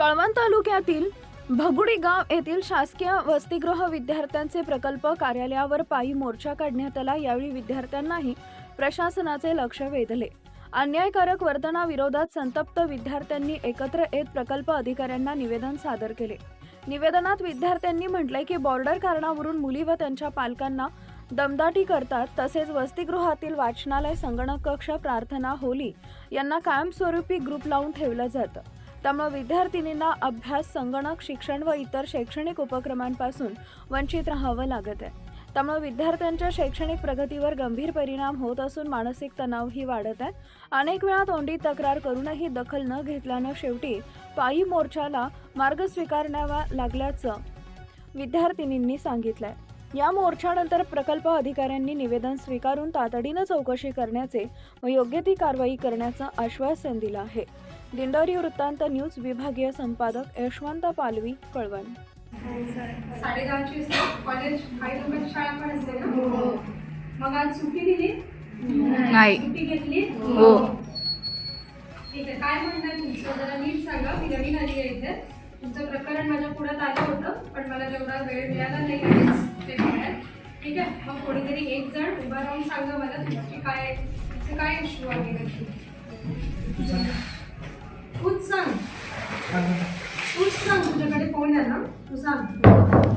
कळवण तालुक्यातील भगुडी गाव येथील शासकीय वसतिगृह विद्यार्थ्यांचे प्रकल्प कार्यालयावर पायी मोर्चा काढण्यात आला यावेळी विद्यार्थ्यांनाही प्रशासनाचे लक्ष वेधले. अन्यायकारक वर्तनाविरोधात संतप्त विद्यार्थ्यांनी एकत्र येत प्रकल्प अधिकाऱ्यांना निवेदन सादर केले. निवेदनात विद्यार्थ्यांनी म्हटले की बॉर्डर कारणावरून मुली व त्यांच्या पालकांना दमदाटी करतात तसेच वसतिगृहातील वाचनालय संगणक कक्ष प्रार्थना होली यांना कायमस्वरूपी ग्रुप लावून ठेवलं जातं. त्यामुळे विद्यार्थिनींना अभ्यास संगणक शिक्षण व इतर शैक्षणिक उपक्रमांपासून वंचित राहावं लागत आहे. त्यामुळे विद्यार्थ्यांच्या शैक्षणिक प्रगतीवर गंभीर परिणाम होत असून मानसिक तणावही वाढत आहे. अनेक वेळा तोंडी तक्रार करूनही दखल न घेतल्यानं शेवटी पायी मोर्चाला मार्ग स्वीकारण्यावा लागल्याचं विद्यार्थिनींनी सांगितलंय. या मोर्चानंतर प्रकल्प अधिकाऱ्यांनी निवेदन स्वीकारून तातडीनं चौकशी करण्याचे व योग्य ती कारवाई करण्याचं आश्वासन दिलं आहे. दिंडोरी वृत्तांत न्यूज विभागीय संपादक यशवंत पालवी कळवण. कॉलेज काही लोकांची शाळा पण असते ना? मग आज सुट्टी दिली? नाही. सुट्टी घेतली? हो. ठीक आहे. काय म्हणणं तुमचं? जरा नीट सांगा. मी नवीन आली आहे इथे. तुमचं प्रकरण माझ्या पुढ्यात आलं होतं पण मला जेवढा वेळ मिळाला नाही ते मिळाल ठीक आहे. मग कोणीतरी एक जण उभा राहून सांगा मला तुमची काय तुमचे काय इश्यू आहे? नक्की तूच सांग तूच सांग तुझ्याकडे फोन आहे ना तू सांग